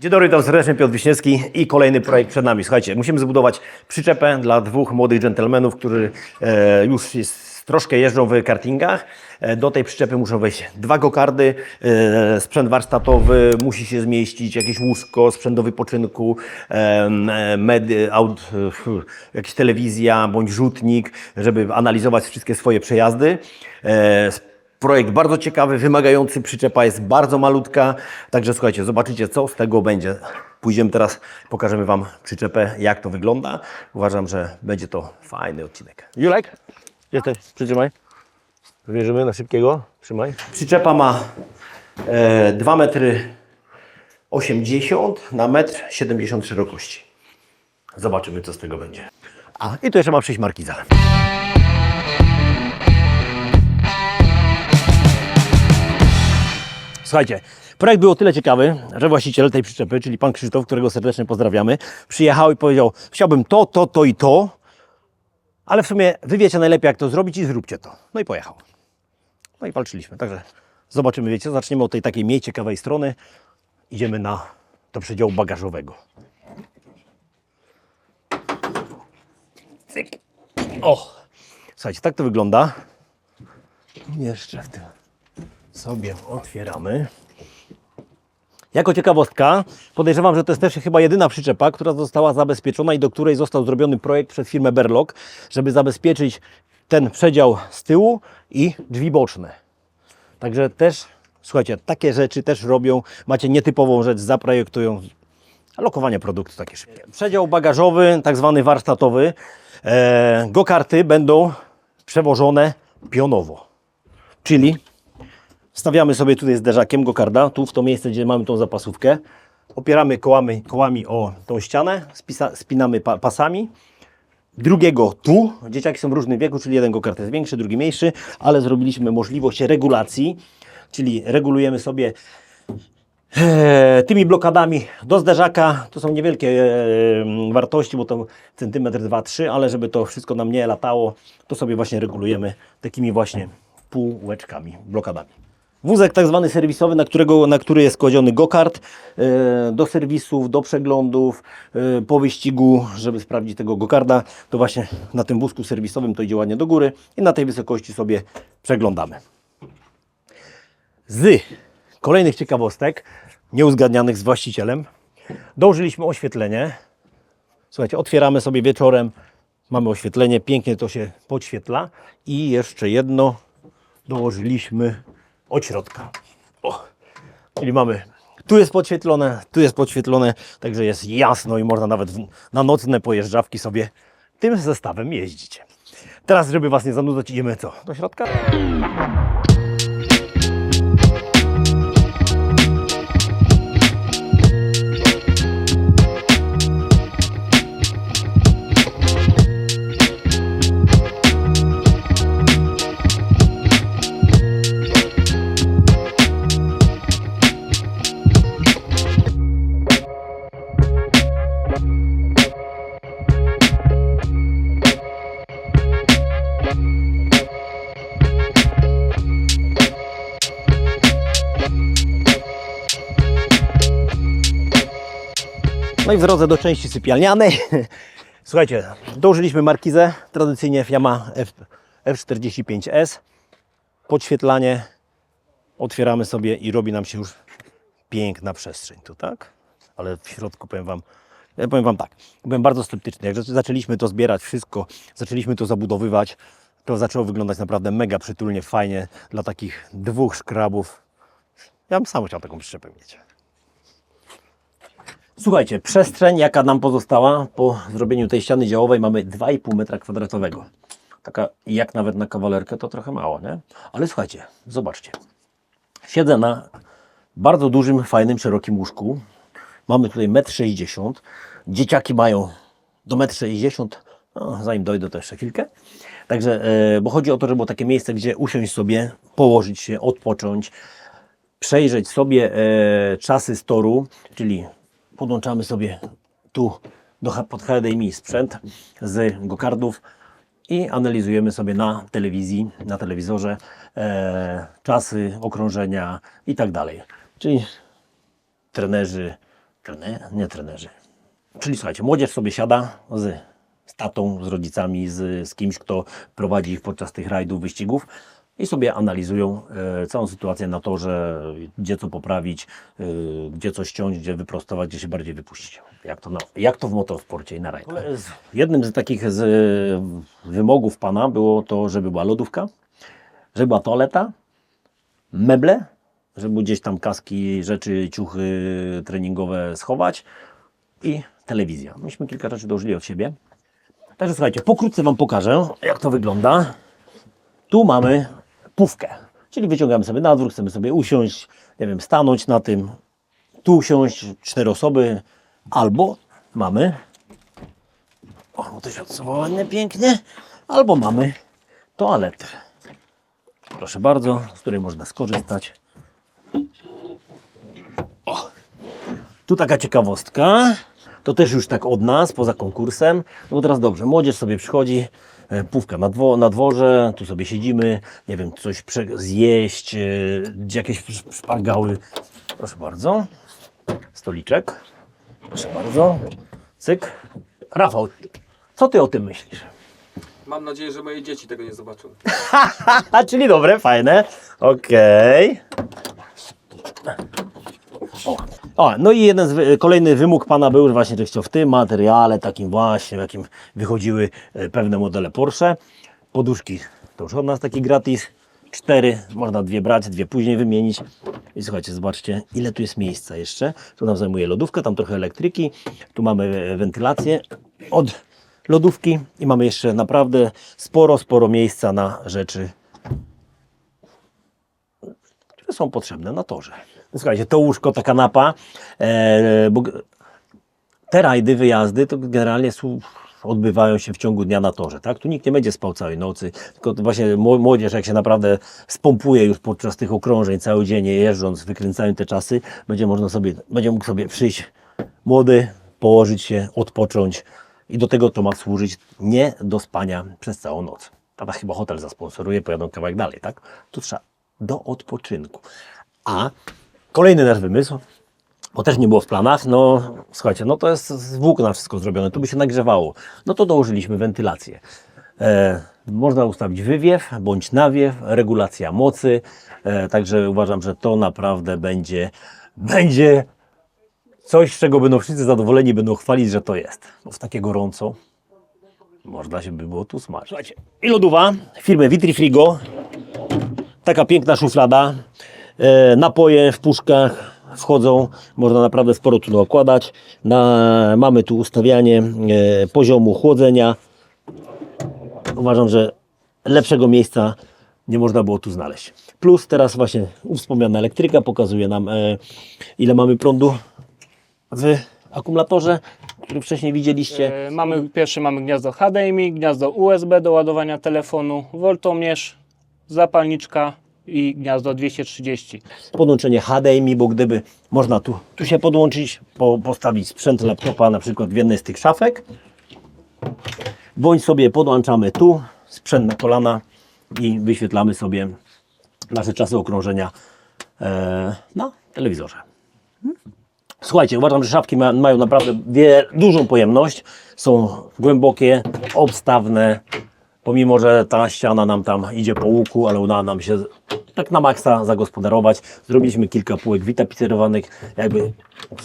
Dzień dobry, witam serdecznie, Piotr Wiśniewski i kolejny projekt przed nami. Słuchajcie, musimy zbudować przyczepę dla dwóch młodych dżentelmenów, którzy e, już jest, troszkę jeżdżą w kartingach. E, do tej przyczepy muszą wejść dwa gokardy, e, sprzęt warsztatowy, musi się zmieścić jakieś łóżko, sprzęt do wypoczynku, e, medy, aut, e, jakaś telewizja bądź rzutnik, żeby analizować wszystkie swoje przejazdy. E, Projekt bardzo ciekawy, wymagający, przyczepa jest bardzo malutka, także słuchajcie, zobaczycie co z tego będzie. Pójdziemy teraz, pokażemy Wam przyczepę, jak to wygląda. Uważam, że będzie to fajny odcinek. Julek, jesteś, przytrzymaj. Wierzymy na szybkiego, trzymaj. Przyczepa ma e, 2 metry 80 na 1,70 m szerokości. Zobaczymy, co z tego będzie. A, i tu jeszcze ma przyjść markiza. Słuchajcie, projekt był o tyle ciekawy, że właściciel tej przyczepy, czyli pan Krzysztof, którego serdecznie pozdrawiamy, przyjechał i powiedział: Chciałbym to, to, to i to, ale w sumie wy wiecie najlepiej, jak to zrobić i zróbcie to. No i pojechał. No i walczyliśmy. Także zobaczymy, wiecie, zaczniemy od tej takiej mniej ciekawej strony. Idziemy na do przedziału bagażowego. Cyk. O! Słuchajcie, tak to wygląda. Jeszcze w tym sobie otwieramy. Jako ciekawostka, podejrzewam, że to jest też chyba jedyna przyczepa, która została zabezpieczona i do której został zrobiony projekt przez firmę Berlock, żeby zabezpieczyć ten przedział z tyłu i drzwi boczne. Także też, słuchajcie, takie rzeczy też robią. Macie nietypową rzecz, zaprojektują. Lokowanie produktu takie szybkie. Przedział bagażowy, tak zwany warsztatowy. E, Go-karty będą przewożone pionowo. Czyli Stawiamy sobie tutaj zderzakiem gokarda, tu w to miejsce, gdzie mamy tą zapasówkę. Opieramy kołami, kołami o tą ścianę, spisa, spinamy pa, pasami. Drugiego tu, dzieciaki są w różnym wieku, czyli jeden gokart jest większy, drugi mniejszy, ale zrobiliśmy możliwość regulacji, czyli regulujemy sobie e, tymi blokadami do zderzaka. To są niewielkie e, wartości, bo to centymetr, dwa, trzy, ale żeby to wszystko nam nie latało, to sobie właśnie regulujemy takimi właśnie półeczkami, blokadami. Wózek tak zwany serwisowy, na, którego, na który jest kładziony gokart e, do serwisów, do przeglądów, e, po wyścigu, żeby sprawdzić tego gokarda, to właśnie na tym wózku serwisowym to idzie ładnie do góry i na tej wysokości sobie przeglądamy. Z kolejnych ciekawostek, nieuzgadnianych z właścicielem, dołożyliśmy oświetlenie. Słuchajcie, otwieramy sobie wieczorem, mamy oświetlenie, pięknie to się podświetla i jeszcze jedno dołożyliśmy od środka. O, czyli mamy, tu jest podświetlone, tu jest podświetlone, także jest jasno i można nawet na nocne pojeżdżawki sobie tym zestawem jeździć. Teraz, żeby Was nie zanudzać, idziemy co? Do środka? No i w drodze do części sypialnianej. Słuchajcie, dołożyliśmy markizę, tradycyjnie Yamaha F, F45S. Podświetlanie otwieramy sobie i robi nam się już piękna przestrzeń tu, tak? Ale w środku powiem Wam, ja powiem Wam tak, byłem bardzo sceptyczny. Jak zaczę- zaczęliśmy to zbierać, wszystko, zaczęliśmy to zabudowywać, to zaczęło wyglądać naprawdę mega przytulnie, fajnie dla takich dwóch szkrabów. Ja bym sam chciał taką przyczepę mieć. Słuchajcie, przestrzeń jaka nam pozostała po zrobieniu tej ściany działowej mamy 2,5 metra kwadratowego. Taka jak nawet na kawalerkę to trochę mało, nie? Ale słuchajcie, zobaczcie. Siedzę na bardzo dużym, fajnym, szerokim łóżku. Mamy tutaj 1,60 m. Dzieciaki mają do 1,60 m. No, zanim dojdę, to jeszcze chwilkę. Także, e, bo chodzi o to, żeby było takie miejsce, gdzie usiąść sobie, położyć się, odpocząć, przejrzeć sobie e, czasy z toru, czyli podłączamy sobie tu do, pod HDMI sprzęt z gokardów i analizujemy sobie na telewizji, na telewizorze e, czasy, okrążenia i tak dalej. Czyli trenerzy trener, nie trenerzy. Czyli słuchajcie, młodzież sobie siada z, z tatą, z rodzicami, z, z kimś, kto prowadzi ich podczas tych rajdów, wyścigów i sobie analizują e, całą sytuację na torze, gdzie co poprawić, e, gdzie co ściąć, gdzie wyprostować, gdzie się bardziej wypuścić. Jak to, na, jak to w motosporcie i na rajdach. Jednym z takich z e, wymogów pana było to, żeby była lodówka, żeby była toaleta, meble, żeby gdzieś tam kaski, rzeczy, ciuchy treningowe schować i telewizja. Myśmy kilka rzeczy dołożyli od siebie. Także słuchajcie, pokrótce Wam pokażę, jak to wygląda. Tu mamy czyli wyciągamy sobie na dwór, chcemy sobie usiąść, nie wiem, stanąć na tym, tu usiąść, cztery osoby, albo mamy, o, to się odsuwa ładnie, pięknie, albo mamy toaletę. Proszę bardzo, z której można skorzystać. Tu taka ciekawostka. To też już tak od nas, poza konkursem. No bo teraz dobrze, młodzież sobie przychodzi, pówka na, dwo, na dworze, tu sobie siedzimy, nie wiem, coś zjeść, e, jakieś sz- szpargały. Proszę bardzo. Stoliczek. Proszę bardzo. Cyk. Rafał, co ty o tym myślisz? Mam nadzieję, że moje dzieci tego nie zobaczą. Czyli dobre, fajne. Okej. O. o, no i jeden z, kolejny wymóg Pana był właśnie, że chciał w tym materiale, takim właśnie, w jakim wychodziły e, pewne modele Porsche. Poduszki to już od nas taki gratis. Cztery, można dwie brać, dwie później wymienić. I słuchajcie, zobaczcie, ile tu jest miejsca jeszcze. Tu nam zajmuje lodówka, tam trochę elektryki. Tu mamy e, wentylację od lodówki i mamy jeszcze naprawdę sporo, sporo miejsca na rzeczy które są potrzebne na torze. Słuchajcie, to łóżko, ta kanapa, e, bo te rajdy, wyjazdy to generalnie odbywają się w ciągu dnia na torze, tak? Tu nikt nie będzie spał całej nocy, tylko właśnie mło- młodzież, jak się naprawdę spompuje już podczas tych okrążeń cały dzień jeżdżąc, wykręcają te czasy, będzie można sobie, będzie mógł sobie przyjść młody, położyć się, odpocząć i do tego to ma służyć nie do spania przez całą noc. Tata chyba hotel zasponsoruje, pojadą kawałek dalej, tak? Tu trzeba do odpoczynku. A kolejny nasz wymysł, bo też nie było w planach, no słuchajcie, no to jest z włókna wszystko zrobione, tu by się nagrzewało. No to dołożyliśmy wentylację. E, można ustawić wywiew bądź nawiew, regulacja mocy, e, także uważam, że to naprawdę będzie, będzie coś, z czego będą wszyscy zadowoleni, będą chwalić, że to jest. Bo w takie gorąco można się by było tu smażyć. Słuchajcie, i lodowa firmy Vitrifrigo, taka piękna szuflada. E, napoje w puszkach wchodzą, można naprawdę sporo tu nakładać. Na, mamy tu ustawianie e, poziomu chłodzenia. Uważam, że lepszego miejsca nie można było tu znaleźć. Plus teraz właśnie wspomniana elektryka pokazuje nam e, ile mamy prądu w akumulatorze, który wcześniej widzieliście. E, Mamy, pierwszy mamy gniazdo HDMI, gniazdo USB do ładowania telefonu, woltomierz, zapalniczka i gniazdo 230. podłączenie HDMI, bo gdyby można tu, tu się podłączyć, po, postawić sprzęt laptopa na przykład w jednej z tych szafek, bądź sobie podłączamy tu sprzęt na kolana i wyświetlamy sobie nasze czasy okrążenia e, na telewizorze. Słuchajcie, uważam, że szafki ma, mają naprawdę wie, dużą pojemność, są głębokie, obstawne, pomimo, że ta ściana nam tam idzie po łuku, ale udało nam się tak na maksa zagospodarować. Zrobiliśmy kilka półek wytapicerowanych, jakby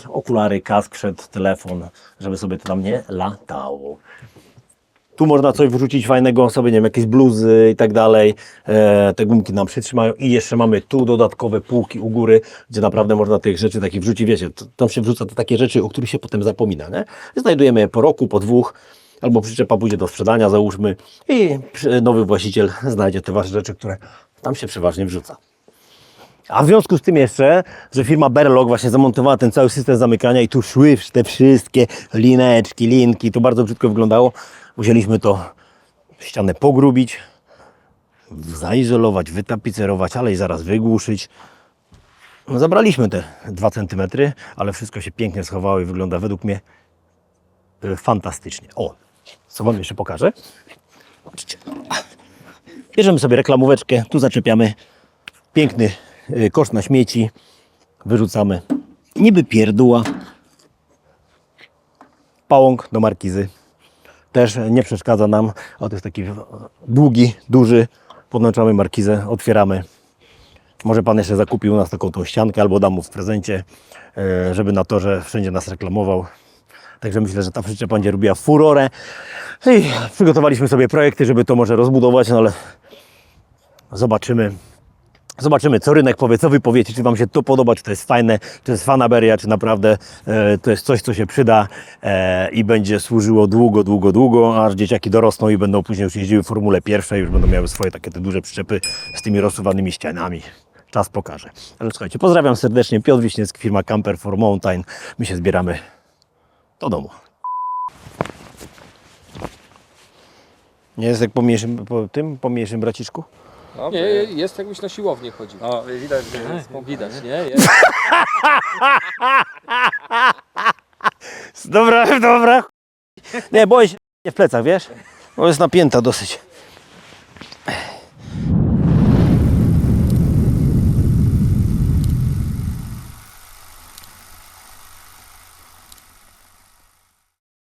okulary, kask przed telefon, żeby sobie to tam nie latało. Tu można coś wrzucić fajnego sobie, nie wiem, jakieś bluzy i tak dalej. E, te gumki nam przytrzymają i jeszcze mamy tu dodatkowe półki u góry, gdzie naprawdę można tych rzeczy takich wrzucić, wiecie, to, tam się wrzuca te takie rzeczy, o których się potem zapomina, nie? Znajdujemy je po roku, po dwóch, albo przyczepa pójdzie do sprzedania, załóżmy i nowy właściciel znajdzie te wasze rzeczy, które tam się przeważnie wrzuca. A w związku z tym jeszcze, że firma Berlog właśnie zamontowała ten cały system zamykania i tu szły te wszystkie lineczki, linki, to bardzo brzydko wyglądało. Musieliśmy to ścianę pogrubić, zaizolować, wytapicerować, ale i zaraz wygłuszyć. No, zabraliśmy te 2 cm, ale wszystko się pięknie schowało i wygląda według mnie y, fantastycznie. O, co Wam jeszcze pokażę? Patrzcie. Bierzemy sobie reklamóweczkę, tu zaczepiamy piękny y, kosz na śmieci, wyrzucamy. Niby pierdóła, pałąk do markizy. Też nie przeszkadza nam. O, to jest taki długi, duży. Podłączamy markizę, otwieramy. Może Pan jeszcze zakupił u nas taką tą ściankę albo dam mu w prezencie, e, żeby na to, że wszędzie nas reklamował. Także myślę, że ta przyczepa będzie robiła furorę. I przygotowaliśmy sobie projekty, żeby to może rozbudować, no ale zobaczymy. Zobaczymy, co rynek powie, co wy powiecie, czy wam się to podoba, czy to jest fajne, czy to jest fanaberia, czy naprawdę e, to jest coś, co się przyda e, i będzie służyło długo, długo, długo, aż dzieciaki dorosną i będą później już jeździły w Formule pierwszej, już będą miały swoje takie te duże przyczepy z tymi rozsuwanymi ścianami. Czas pokaże. Ale słuchajcie, pozdrawiam serdecznie, Piotr Wiśniewski, firma Camper for Mountain. My się zbieramy do domu. Nie jest jak po mniejszym, po tym, po mniejszym braciszku? Nie, jest jakbyś na siłownię chodził. O, widać, że jest Widać, nie? Jest. Dobra, dobra. Nie, boję się w plecach, wiesz? Bo jest napięta dosyć.